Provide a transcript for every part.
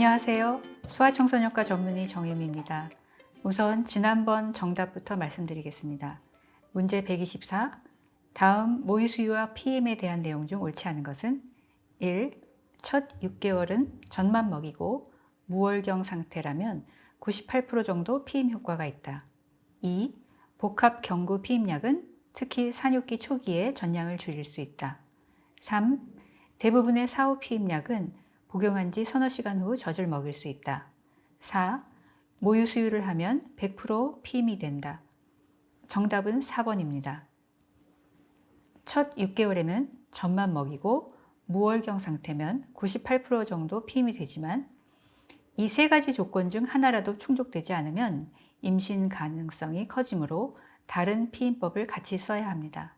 안녕하세요. 소아청소년과 전문의 정혜미입니다. 우선 지난번 정답부터 말씀드리겠습니다. 문제 124. 다음 모유수유와 PM에 대한 내용 중 옳지 않은 것은 1. 첫 6개월은 젖만 먹이고 무월경 상태라면 98% 정도 피임 효과가 있다. 2. 복합 경구 피임약은 특히 산욕기 초기에 전량을 줄일 수 있다. 3. 대부분의 사후 피임약은 복용한 지 서너 시간 후 젖을 먹일 수 있다. 4. 모유 수유를 하면 100% 피임이 된다. 정답은 4번입니다. 첫 6개월에는 젖만 먹이고 무월경 상태면 98% 정도 피임이 되지만 이 세 가지 조건 중 하나라도 충족되지 않으면 임신 가능성이 커지므로 다른 피임법을 같이 써야 합니다.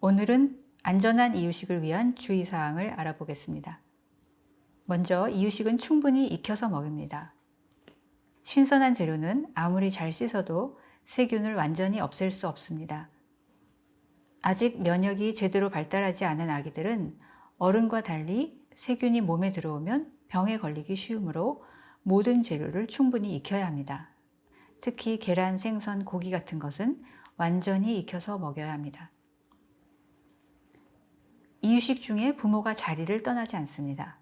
오늘은 안전한 이유식을 위한 주의사항을 알아보겠습니다. 먼저 이유식은 충분히 익혀서 먹입니다. 신선한 재료는 아무리 잘 씻어도 세균을 완전히 없앨 수 없습니다. 아직 면역이 제대로 발달하지 않은 아기들은 어른과 달리 세균이 몸에 들어오면 병에 걸리기 쉬우므로 모든 재료를 충분히 익혀야 합니다. 특히 계란, 생선, 고기 같은 것은 완전히 익혀서 먹여야 합니다. 이유식 중에 부모가 자리를 떠나지 않습니다.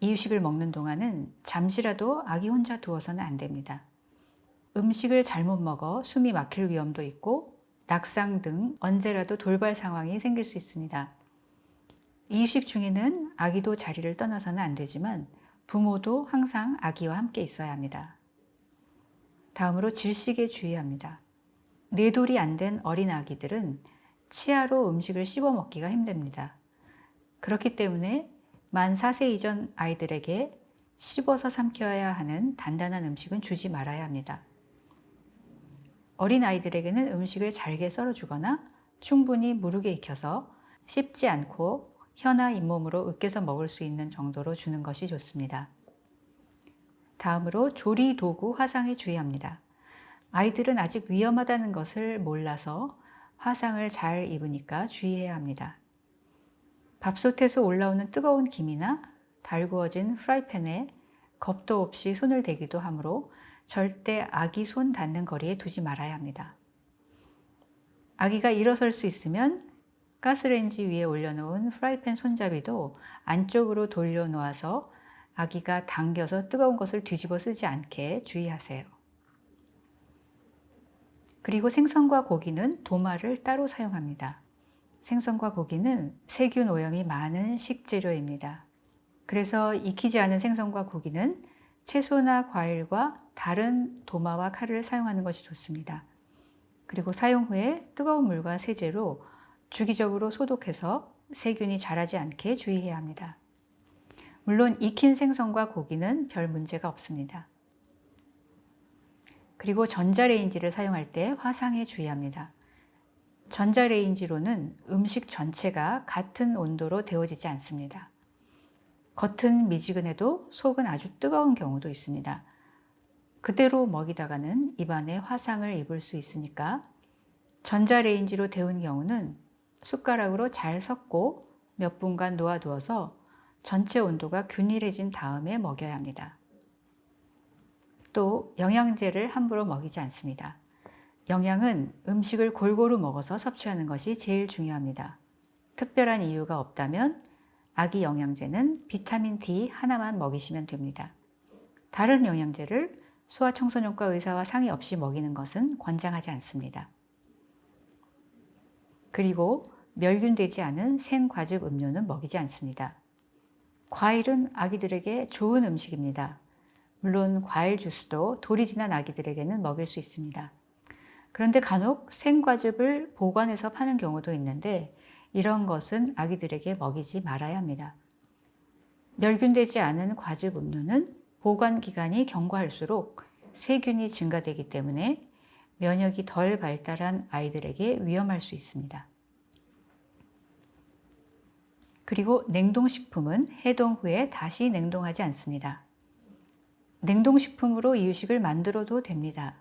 이유식을 먹는 동안은 잠시라도 아기 혼자 두어서는 안 됩니다. 음식을 잘못 먹어 숨이 막힐 위험도 있고 낙상 등 언제라도 돌발 상황이 생길 수 있습니다. 이유식 중에는 아기도 자리를 떠나서는 안 되지만 부모도 항상 아기와 함께 있어야 합니다. 다음으로 질식에 주의합니다. 네 돌이 안 된 어린 아기들은 치아로 음식을 씹어 먹기가 힘듭니다. 그렇기 때문에 만 4세 이전 아이들에게 씹어서 삼켜야 하는 단단한 음식은 주지 말아야 합니다. 어린 아이들에게는 음식을 잘게 썰어주거나 충분히 무르게 익혀서 씹지 않고 혀나 잇몸으로 으깨서 먹을 수 있는 정도로 주는 것이 좋습니다. 다음으로 조리 도구 화상에 주의합니다. 아이들은 아직 위험하다는 것을 몰라서 화상을 잘 입으니까 주의해야 합니다. 밥솥에서 올라오는 뜨거운 김이나 달구어진 프라이팬에 겁도 없이 손을 대기도 하므로 절대 아기 손 닿는 거리에 두지 말아야 합니다. 아기가 일어설 수 있으면 가스레인지 위에 올려놓은 프라이팬 손잡이도 안쪽으로 돌려놓아서 아기가 당겨서 뜨거운 것을 뒤집어 쓰지 않게 주의하세요. 그리고 생선과 고기는 도마를 따로 사용합니다. 생선과 고기는 세균 오염이 많은 식재료입니다. 그래서 익히지 않은 생선과 고기는 채소나 과일과 다른 도마와 칼을 사용하는 것이 좋습니다. 그리고 사용 후에 뜨거운 물과 세제로 주기적으로 소독해서 세균이 자라지 않게 주의해야 합니다. 물론 익힌 생선과 고기는 별 문제가 없습니다. 그리고 전자레인지를 사용할 때 화상에 주의합니다. 전자레인지로는 음식 전체가 같은 온도로 데워지지 않습니다. 겉은 미지근해도 속은 아주 뜨거운 경우도 있습니다. 그대로 먹이다가는 입안에 화상을 입을 수 있으니까 전자레인지로 데운 경우는 숟가락으로 잘 섞고 몇 분간 놓아두어서 전체 온도가 균일해진 다음에 먹여야 합니다. 또 영양제를 함부로 먹이지 않습니다. 영양은 음식을 골고루 먹어서 섭취하는 것이 제일 중요합니다. 특별한 이유가 없다면 아기 영양제는 비타민 D 하나만 먹이시면 됩니다. 다른 영양제를 소아청소년과 의사와 상의 없이 먹이는 것은 권장하지 않습니다. 그리고 멸균되지 않은 생과즙 음료는 먹이지 않습니다. 과일은 아기들에게 좋은 음식입니다. 물론 과일 주스도 돌이 지난 아기들에게는 먹일 수 있습니다. 그런데 간혹 생과즙을 보관해서 파는 경우도 있는데 이런 것은 아기들에게 먹이지 말아야 합니다. 멸균되지 않은 과즙 음료는 보관 기간이 경과할수록 세균이 증가되기 때문에 면역이 덜 발달한 아이들에게 위험할 수 있습니다. 그리고 냉동식품은 해동 후에 다시 냉동하지 않습니다. 냉동식품으로 이유식을 만들어도 됩니다.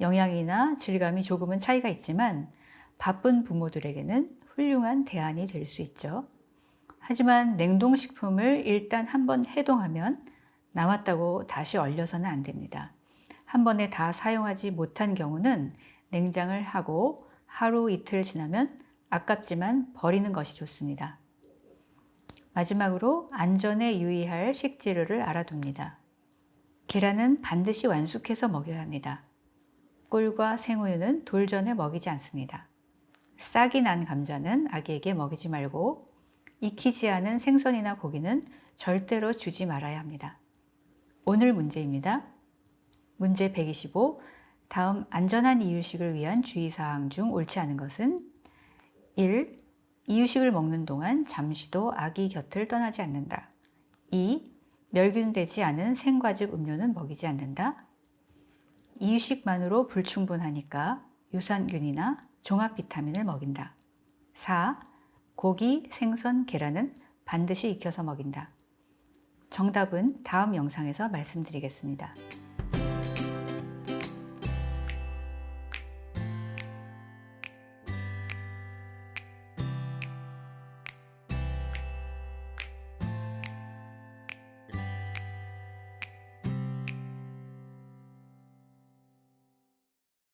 영양이나 질감이 조금은 차이가 있지만 바쁜 부모들에게는 훌륭한 대안이 될 수 있죠. 하지만 냉동식품을 일단 한번 해동하면 남았다고 다시 얼려서는 안 됩니다. 한 번에 다 사용하지 못한 경우는 냉장을 하고 하루 이틀 지나면 아깝지만 버리는 것이 좋습니다. 마지막으로 안전에 유의할 식재료를 알아둡니다. 계란은 반드시 완숙해서 먹여야 합니다. 꿀과 생우유는 돌전에 먹이지 않습니다. 싹이 난 감자는 아기에게 먹이지 말고 익히지 않은 생선이나 고기는 절대로 주지 말아야 합니다. 오늘 문제입니다. 문제 125. 다음 안전한 이유식을 위한 주의사항 중 옳지 않은 것은 1. 이유식을 먹는 동안 잠시도 아기 곁을 떠나지 않는다. 2. 멸균되지 않은 생과즙 음료는 먹이지 않는다. 이유식만으로 불충분하니까 유산균이나 종합 비타민을 먹인다. 4. 고기, 생선, 계란은 반드시 익혀서 먹인다. 정답은 다음 영상에서 말씀드리겠습니다.